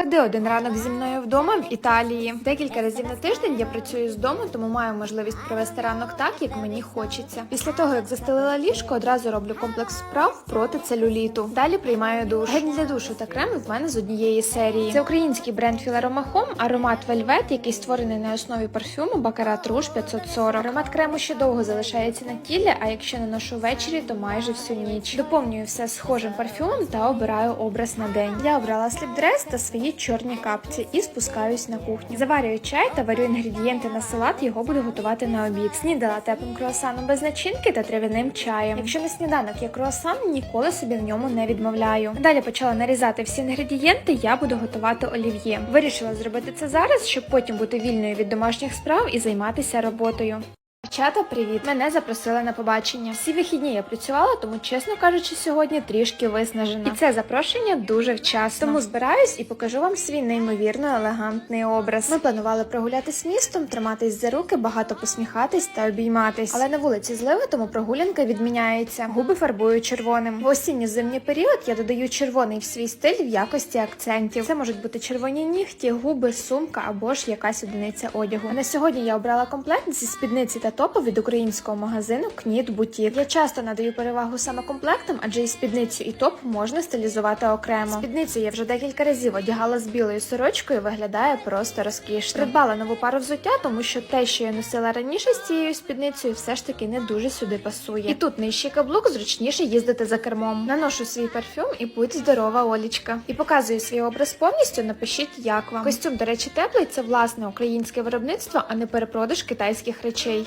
Веди один ранок зі мною вдома в Італії. Декілька разів на тиждень я працюю з дому, тому маю можливість провести ранок так, як мені хочеться. Після того, як застелила ліжко, одразу роблю комплекс справ проти целюліту. Далі приймаю душ. Гель для душу та крем в мене з однієї серії. Це український бренд Філаромахом, аромат Вельвет, який створений на основі парфюму Бакарат Руж 540. Аромат крему ще довго залишається на тілі, а якщо наношу ввечері, то майже всю ніч. Доповнюю все схожим парфюмом та обираю образ на день. Я обрала сліпдрес та свої чорні капці і спускаюсь на кухню. Заварюю чай та варю інгредієнти на салат. Його буду готувати на обід. Снідала теплим круасаном без начинки та трав'яним чаєм. Якщо на сніданок є круасан, ніколи собі в ньому не відмовляю. Далі почала нарізати всі інгредієнти. Я буду готувати олів'є. Вирішила зробити це зараз, щоб потім бути вільною від домашніх справ і займатися роботою. Дівчата, привіт! Мене запросили на побачення. Всі вихідні я працювала, тому, чесно кажучи, сьогодні трішки виснажена. І це запрошення дуже вчасно. Тому збираюсь і покажу вам свій неймовірно елегантний образ. Ми планували прогулятись містом, триматись за руки, багато посміхатись та обійматись. Але на вулиці зливи, тому прогулянка відміняється. Губи фарбую червоним. В осінньо-зимній період я додаю червоний в свій стиль в якості акцентів. Це можуть бути червоні нігті, губи, сумка або ж якась одиниця одягу. А на сьогодні я обрала комплект зі спідниці та топу від українського магазину Кніт Бутік. Я часто надаю перевагу саме комплектам, адже і спідницю, і топ можна стилізувати окремо. Спідницю я вже декілька разів одягала з білою сорочкою, виглядає просто розкішно. Придбала нову пару взуття, тому що те, що я носила раніше з цією спідницею, все ж таки не дуже сюди пасує. І тут нижчий каблук зручніше їздити за кермом. Наношу свій парфюм і будь здорова, Олічка. І показую свій образ повністю. Напишіть, як вам. Костюм, до речі, теплий це власне українське виробництво, а не перепродаж китайських речей.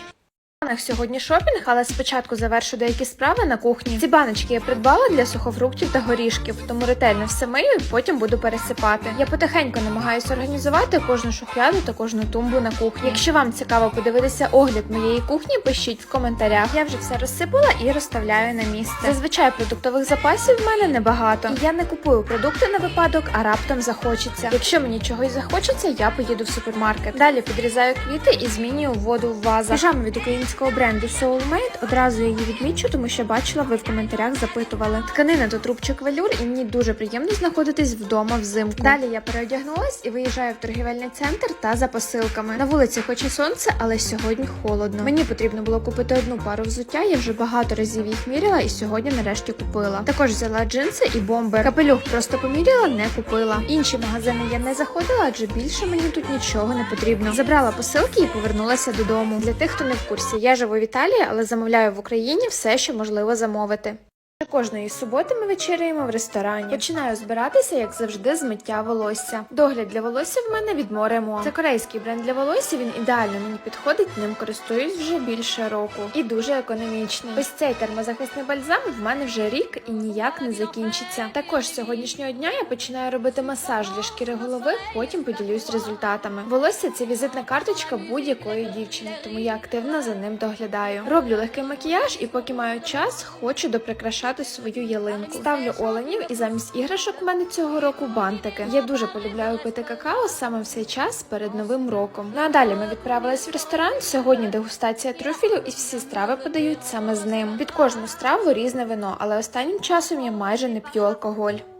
Планах сьогодні шопінг, але спочатку завершу деякі справи на кухні. Ці баночки я придбала для сухофруктів та горішків, тому ретельно все мию і потім буду пересипати. Я потихеньку намагаюся організувати кожну шухляду та кожну тумбу на кухні. Якщо вам цікаво подивитися огляд моєї кухні, пишіть в коментарях. Я вже все розсипала і розставляю на місце. Зазвичай продуктових запасів в мене небагато. Я не купую продукти на випадок, а раптом захочеться. Якщо мені чогось захочеться, я поїду в супермаркет. Далі підрізаю квіти і змінюю воду в вазах. Піжама від українського бренду Soulmate. Одразу її відмічу, тому що бачила, ви в коментарях запитували. Тканина тут рубчик велюр, і мені дуже приємно знаходитись вдома взимку. Далі я переодягнулась і виїжджаю в торгівельний центр та за посилками. На вулиці хоч і сонце, але сьогодні холодно. Мені потрібно було купити одну пару взуття. Я вже багато разів їх міряла і сьогодні нарешті купила. Також взяла джинси і бомбер. Капелюх просто поміряла, не купила. Інші магазини я не заходила, адже більше мені тут нічого не потрібно. Забрала посилки і повернулася додому. Для тих, хто не в курсі, я живу в Італії, але замовляю в Україні все, що можливо замовити. Кожної суботи ми вечеряємо в ресторані. Починаю збиратися, як завжди, з миття волосся. Догляд для волосся в мене від Моремо. Це корейський бренд для волосся. Він ідеально мені підходить. Ним користуюсь вже більше року і дуже економічний. Ось цей термозахисний бальзам в мене вже рік і ніяк не закінчиться. Також сьогоднішнього дня я починаю робити масаж для шкіри голови. Потім поділюсь результатами. Волосся це візитна карточка будь-якої дівчини, тому я активно за ним доглядаю. Роблю легкий макіяж, і поки маю час, хочу доприкрашати свою ялинку. Ставлю оленів, і замість іграшок у мене цього року бантики. Я дуже полюбляю пити какао саме в цей час перед новим роком. Ну а далі ми відправились в ресторан. Сьогодні дегустація трюфелю, і всі страви подають саме з ним. Під кожну страву різне вино, але останнім часом я майже не п'ю алкоголь.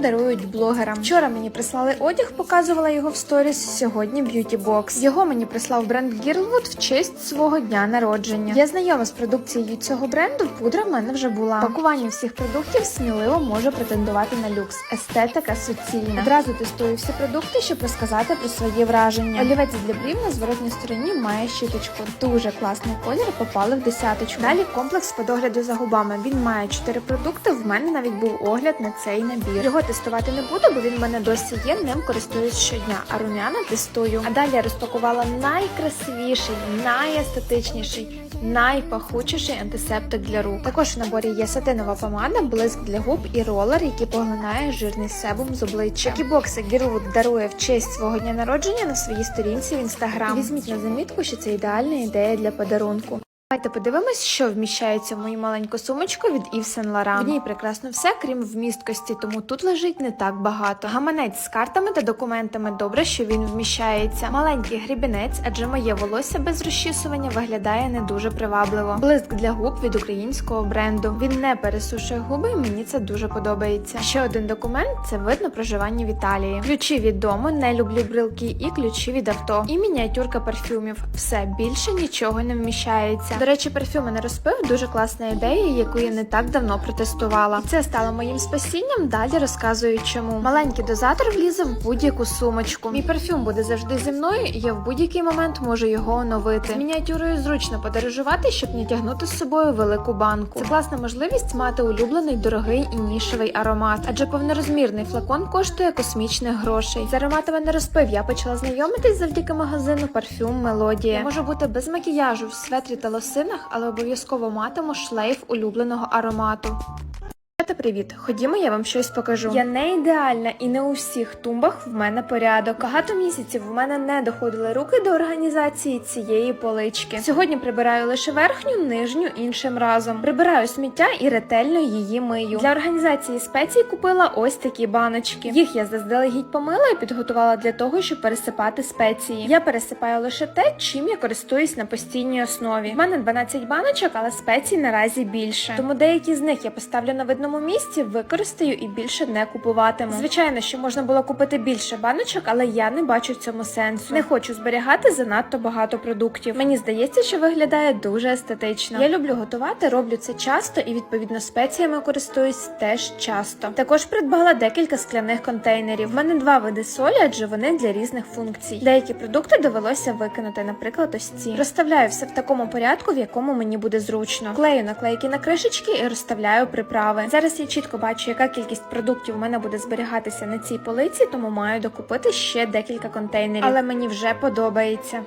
Дарують блогерам? Вчора мені прислали одяг, показувала його в сторіс. Сьогодні б'юті бокс. Його мені прислав бренд Girlwood в честь свого дня народження. Я знайома з продукцією цього бренду. Пудра в мене вже була. Пакування всіх продуктів сміливо може претендувати на люкс. Естетика суцільна. Одразу тестую всі продукти, щоб розказати про свої враження. Олівець для брів на зворотній стороні має щіточку. Дуже класний колір. Попали в десяточку. Далі комплекс по догляду за губами. Він має чотири продукти. В мене навіть був огляд на цей набір. Його тестувати не буду, бо він в мене досі є, ним користуюсь щодня, а рум'яна тестую. А далі я розпакувала найкрасивіший, найестетичніший, найпахучіший антисептик для рук. Також в наборі є сатинова помада, блиск для губ і ролер, який поглинає жирний себум з обличчя. Такі бокси Гірвуд дарує в честь свого дня народження на своїй сторінці в інстаграм. Візьміть на замітку, що це ідеальна ідея для подарунку. Давайте подивимось, що вміщається в мою маленьку сумочку від Yves Saint Laurent. В ній прекрасно все, крім вмісткості, тому тут лежить не так багато. Гаманець з картами та документами добре, що він вміщається. Маленький грібінець, адже моє волосся без розчісування виглядає не дуже привабливо. Блиск для губ від українського бренду. Він не пересушує губи, і мені це дуже подобається. Ще один документ це вид на проживання в Італії. Ключі від дому, не люблю брелки, і ключі від авто. І мініатюрка парфюмів. Все більше нічого не вміщається. Речі, парфюми на розпив дуже класна ідея, яку я не так давно протестувала. Це стало моїм спасінням. Далі розказую чому. Маленький дозатор влізе в будь-яку сумочку. Мій парфюм буде завжди зі мною, і я в будь-який момент можу його оновити. З мініатюрою зручно подорожувати, щоб не тягнути з собою велику банку. Це класна можливість мати улюблений дорогий і нішевий аромат, адже повнорозмірний флакон коштує космічних грошей. З ароматами на розпив я почала знайомитись завдяки магазину парфюм Мелодія. Я можу бути без макіяжу в светрі та лосинах, але обов'язково матиму шлейф улюбленого аромату. Та привіт, ходімо, я вам щось покажу. Я не ідеальна і не у всіх тумбах в мене порядок. Багато місяців в мене не доходили руки до організації цієї полички. Сьогодні прибираю лише верхню, нижню іншим разом. Прибираю сміття і ретельно її мию. Для організації спецій купила ось такі баночки. Їх я заздалегідь помила і підготувала для того, щоб пересипати спеції. Я пересипаю лише те, чим я користуюсь на постійній основі. В мене 12 баночок, але спецій наразі більше. Тому деякі з них я поставлю на видному місці, використаю і більше не купуватиму. Звичайно, що можна було купити більше баночок, але я не бачу в цьому сенсу. Не хочу зберігати занадто багато продуктів. Мені здається, що виглядає дуже естетично. Я люблю готувати, роблю це часто і відповідно спеціями користуюсь теж часто. Також придбала декілька скляних контейнерів. В мене два види солі, адже вони для різних функцій. Деякі продукти довелося викинути, наприклад, ось ці. Розставляю все в такому порядку, в якому мені буде зручно. Клею наклейки на кришечки і розставляю приправи. Зараз я чітко бачу, яка кількість продуктів у мене буде зберігатися на цій полиці, тому маю докупити ще декілька контейнерів. Але мені вже подобається.